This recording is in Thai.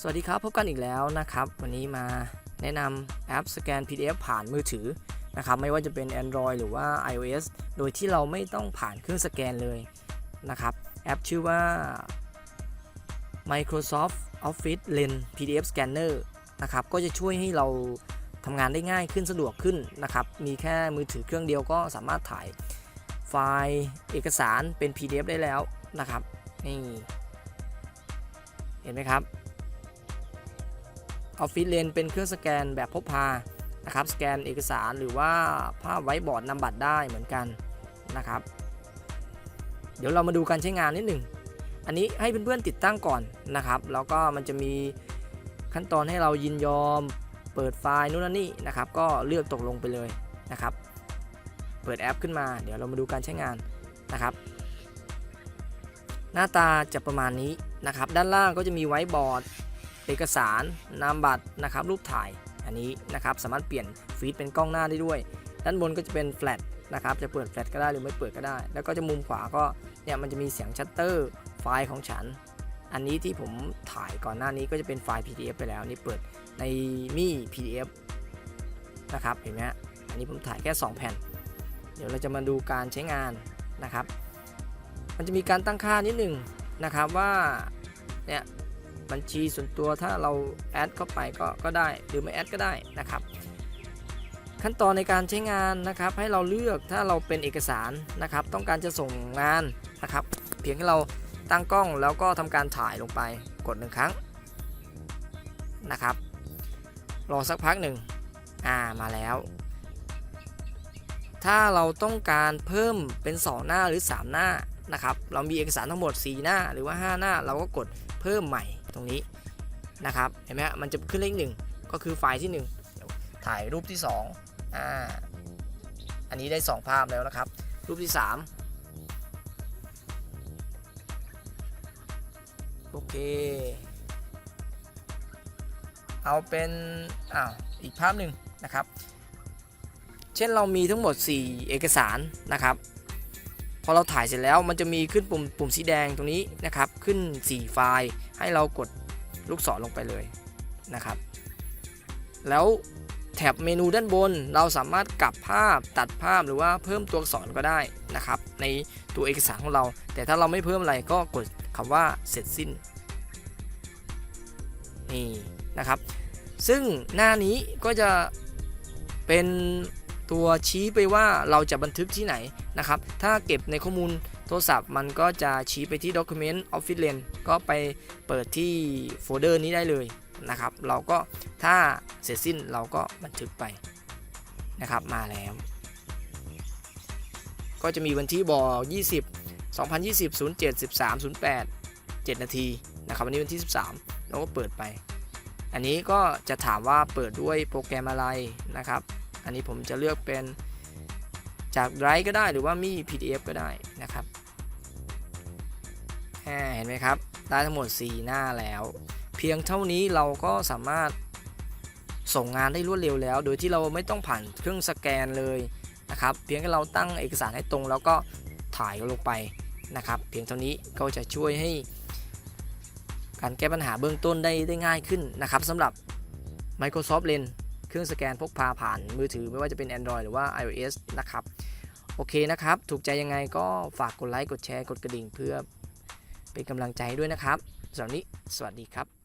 สวัสดีครับ พบกันอีกแล้วนะครับ วันนี้มาแนะนำแอปสแกน PDF ผ่านมือถือนะครับไม่ว่าจะเป็น Android หรือว่า iOS โดยที่เราไม่ต้องผ่านเครื่องสแกนเลยนะครับแอปชื่อว่า Microsoft Office Lens PDF Scanner นะครับก็จะช่วยให้เราทำงานได้ง่ายขึ้นสะดวกขึ้นนะครับ มีแค่มือถือเครื่องเดียวก็สามารถถ่ายไฟล์เอกสารเป็น PDF ได้แล้วนะครับนี่เห็นไหมครับ Office Lens เป็นเครื่องสแกนแบบพกพานะครับ สแกนเอกสารหรือว่าภาพไว้บอร์ดนำบัตรได้เหมือนกันนะครับ เดี๋ยวเรามาดูการใช้งานนิดหนึ่ง อันนี้ให้เพื่อนๆติดตั้งก่อนนะครับ แล้วก็มันจะมีขั้นตอนให้เรายินยอม เปิดไฟล์นู่นนนนี่นะครับ ก็เลือกตกลงไปเลยนะครับ เปิดแอปขึ้นมา เดี๋ยวเรามาดูการใช้งานนะครับ หน้าตาจะประมาณนี้นะครับ ด้านล่างก็จะมีไว้บอร์ด เอกสาร นามบัตรนะครับรูปถ่ายอันนี้นะครับสามารถเปลี่ยนฟีดเป็นกล้องหน้าได้ด้วย ด้านบนก็จะเป็นแฟลชนะครับจะเปิดแฟลชก็ได้หรือไม่เปิดก็ได้ แล้วก็จะมุมขวาก็เนี่ยมันจะมีเสียงชัตเตอร์ไฟล์ของฉัน อันนี้ที่ผมถ่ายก่อนหน้านี้ก็จะเป็นไฟล์ PDF ไปแล้วนี่เปิดในมี่ PDF นะครับเห็นไหมฮะอันนี้ผมถ่ายแค่ 2 แผ่น เดี๋ยวเราจะมาดูการใช้งานนะครับ มันจะมีการตั้งค่านิดหนึ่งนะครับว่าเนี่ย บัญชีส่วนตัวถ้าเราแอดเข้าไปก็ก็ได้หรือไม่แอดก็ได้นะครับ ขั้นตอนในการใช้งานนะครับ ให้เราเลือกถ้าเราเป็นเอกสารนะครับ ต้องการจะส่งงานนะครับ เพียงแค่เราตั้งกล้องแล้วก็ทำการถ่ายลงไปกดหนึ่งครั้งนะครับรอสักพักหนึ่งอ่ามาแล้ว ถ้าเราต้องการเพิ่มเป็น 2 หน้าหรือ 3 หน้านะครับ เรามีเอกสารทั้งหมด 4 หน้าหรือว่า 5 หน้า เราก็กดเพิ่มใหม่ ตรงนี้นะครับเห็นไหมฮะมันจะขึ้นเลขหนึ่งก็คือไฟล์ที่ 1 ถ่ายรูปที่2อ่าอันนี้ได้ 2 ภาพแล้วนะครับ รูปที่ 3 โอเค เอาเป็นอ้าวอีกภาพหนึ่งนะครับ เช่นเรามีทั้งหมด 4 เอกสารนะครับพอเราถ่ายเสร็จแล้วมันจะมีขึ้นปุ่มปุ่มสีแดงตรงนี้นะครับ ขึ้น 4 ไฟล์ ให้เรากดลูกศรลงไปเลยนะครับ แล้วแท็บเมนูด้านบนเราสามารถกลับภาพตัดภาพหรือว่าเพิ่มตัวอักษรก็ได้นะครับ ในตัวเอกสารของเรา แต่ถ้าเราไม่เพิ่มอะไรก็กดคำว่าเสร็จสิ้นนี่นะครับ ซึ่งหน้านี้ก็จะเป็น ตัวชี้ไปว่าเราจะบันทึกที่ไหนนะครับ ถ้าเก็บในข้อมูลโทรศัพท์มันก็จะชี้ไปที่ Document Office Lens ก็ไปเปิดที่โฟลเดอร์นี้ได้เลยนะครับ เราก็ถ้าเสร็จสิ้นเราก็บันทึกไปนะครับมาแล้ว ก็จะมีวันที่บอก 20 2020 07 13 08 7 นาทีนะครับวันนี้วันที่ 13 เราก็เปิดไป อันนี้ก็จะถามว่าเปิดด้วยโปรแกรมอะไรนะครับ อันนี้ผมจะเลือกเป็นจาก Drive ก็ได้หรือว่ามี PDF ก็ได้นะครับเห็นไหมครับ ได้ทั้งหมด 4 หน้าแล้ว เพียงเท่านี้เราก็สามารถส่งงานได้รวดเร็วแล้ว โดยที่เราไม่ต้องผ่านเครื่องสแกนเลยนะครับ เพียงแค่เราตั้งเอกสารให้ตรงแล้วก็ถ่ายลงไปนะครับ เพียงเท่านี้ก็จะช่วยให้การแก้ปัญหาเบื้องต้นได้ได้ง่ายขึ้นนะครับสำหรับ Microsoft Lens เครื่องสแกนพกพาผ่านมือถือไม่ว่าจะเป็น Android หรือว่า iOS นะครับ โอเคนะครับ ถูกใจยังไงก็ฝากกดไลค์ กดแชร์ กดกระดิ่งเพื่อเป็นกำลังใจให้ด้วยนะครับสำหรับวันนี้ สวัสดีครับ